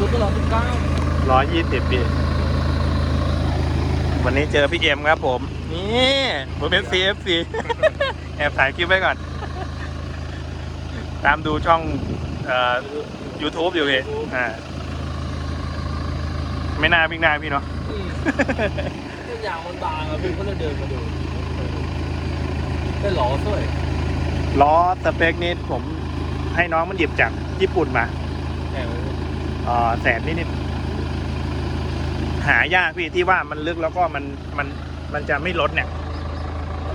รถก็ร้อยสิบเก้าร้อยยี่สิบปีวันนี้เจอพี่เอ็มครับผม นี่ผมเป็น CFC แอบถ่ายคลิปไว้ก่อน ตามดูช่องเอ่อ YouTube อยู่พี่อ่าไม่น่าวิ่งได้พี่เนาะอืมเส้นยางมันบางอะพี่ก็เลยเดินมาดูได้หล่อสวยล้อสเปคนี้ผมให้น้องมันหยิบจากญี่ปุ่นมา แหมเอ่อแสนนิดๆหายากพี่ที่ว่ามันลึกแล้วก็มันมันมันจะไม่ลดเนี่ย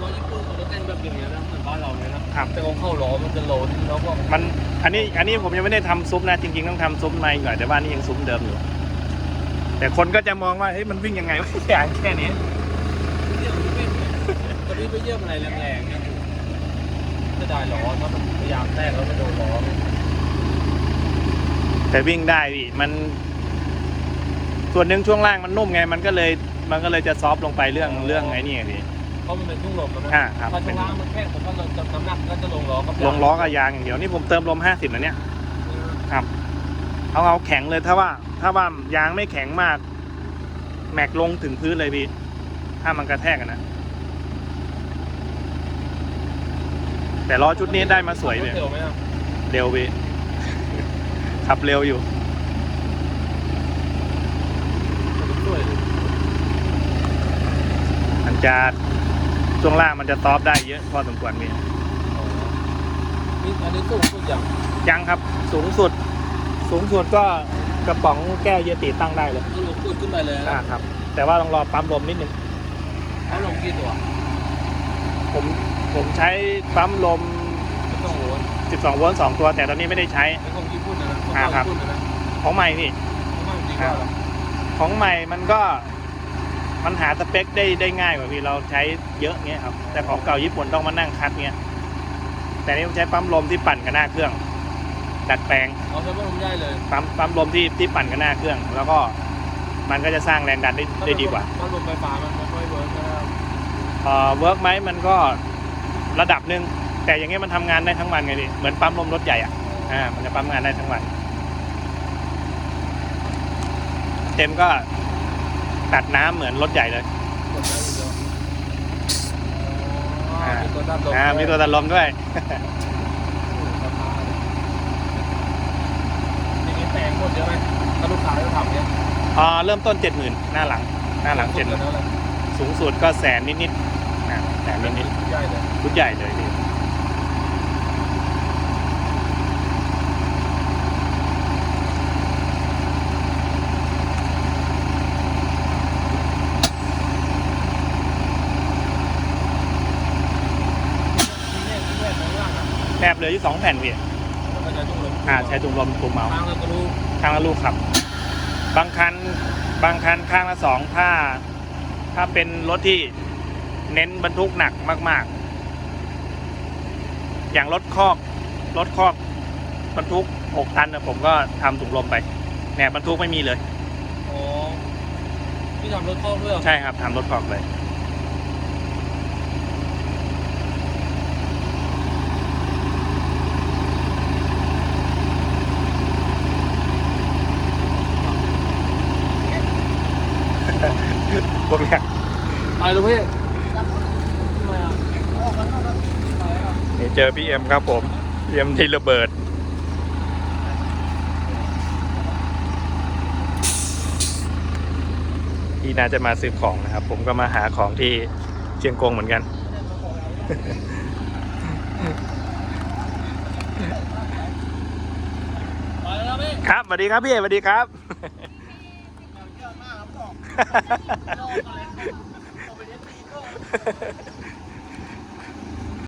รถญี่ปุ่นเขาจะเต้นแบบอย่างเงี้ยนะเหมือนบ้านเราเนี่ยนะครับแต่ของเข้าล้อมันจะโหลนแล้วก็มันอันนี้อันนี้ผมยังไม่ได้ทำซุ้มนะจริงๆต้องทำซุ้มในหน่อยแต่ว่านี่ยังซุ้มเดิมอยู่แต่คนก็จะมองว่าเฮ้ยมันวิ่งยังไงวะอย่างแค่นี้เยี่ยมไม่เป็นตอนนี้ไปเยี่ยมอะไรแรงๆเนี่ยจะได้ล้อถ้ามันพยายามแทรกแล้วมันโดนล้อเนี่ย แต่วิ่งได้พี่มัน ส่วนหนึ่งช่วงล่างมันนุ่มไง มันก็เลยมันก็เลยจะซอฟต์ลงไปเรื่องเรื่องไอ้นี่ไงพี่ เพราะมันเป็นทุ่งลมนะอ่าครับ ถ้าช่วงล่างมันแค่ผมว่าเราจะน้ำหนักก็จะลงล้อกับลงล้อกับยางอย่างเดียวนี่ผมเติมลมห้าสิบนะเนี่ยครับ เอาเอาแข็งเลยถ้าว่า ถ้าว่ายางไม่แข็งมาก แม็กลงถึงพื้นเลยพี่ถ้ามันกระแทกอะนะแต่ล้อชุดนี้ได้มาสวยเลยเร็วไหมครับเร็วพี่ ขับเร็วอยู่สวยมันจะช่วงล่างมันจะซอฟต์ได้เยอะพอสมควรพี่นี่อันนี้สูงสุดอย่างยังครับสูงสุด สูงสุดก็กระป๋องแก้วเยติตั้งได้เลยก็ลงขึ้นขึ้นไปเลยอ่านะครับ แต่ว่าต้องรอปั๊มลมนิดนึงเขาลงกี่ตัวผมผมใช้ปั๊มลมไม่ต้องโหน12โวลต์2ตัว แต่ตอนนี้ไม่ได้ใช้ไม่ต้องญี่ปุ่นนะนะ อ่าครับญี่ปุ่นนะนะของใหม่พี่ไม่ต้องจริงว่าหรอของใหม่มันก็ มันหาสเปคได้ได้ง่ายกว่าพี่เราใช้เยอะเงี้ยครับ แต่ของเก่าญี่ปุ่นต้องมานั่งคัดเงี้ย แต่นี่ผมใช้ปั๊มลมที่ปั่นกับหน้าเครื่อง ดัดแปลงเอาใช้พัดลมได้เลย ปั๊มปั๊มลมที่ที่ปั่นกับหน้าเครื่อง แล้วก็มันก็จะสร้างแรงดันได้ได้ดีกว่าพัดลมไฟฟ้ามันไม่ค่อยเวิร์กนะครับเอ่อเวิร์กไหมมันก็ระดับหนึ่งแต่อย่างเงี้ยมันทำงานได้ทั้งวันไงพี่เหมือนปั๊มลมรถใหญ่อะอ่ามันจะปั๊มงานได้ทั้งวัน เต็มก็ตัดน้ำเหมือนรถใหญ่เลยกดได้อยู่เดียวอ๋ออ่ามีตัวดับลมอ่ามีตัวตัดลมด้วย อย่างนี้แพงหมดเยอะไหมถ้าลูกค้าจะทำเนี่ยอ่าเริ่มต้นเจ็ดหมื่นหน้าหลัง หน้าหลังเจ็ดแล้วแหละสูงสุดก็แสนนิดๆนะแสนนิดใหญ่เลยๆชุดใหญ่เลยพี่ แนบเหลืออยู่สองแผ่นพี่อ่าใช้ถุงลมตุ่มเมาทางเราก็รู้ข้างละลูกครับ บางคันบางคันข้างละสองถ้า ถ้าเป็นรถที่เน้นบรรทุกหนักมาก ๆ อย่างรถคอกรถคอกบรรทุกหกตันนะผมก็ทำถุงลมไปแหนบบรรทุกไม่มีเลยอ๋อพี่ทำรถคอกด้วยเหรอใช่ครับทำรถคอกเลย พวกเนี้ยไปเลยพี่ทำไมอะนี่เจอพี่เอ็มครับผมพี่เอ็มที่ระเบิดที่น่าจะมาซื้อของนะครับ ผมก็มาหาของที่เชียงกงเหมือนกันไปแล้วพี่ครับสวัสดีครับพี่เอ็มสวัสดีครับเยอะ มากครับบอก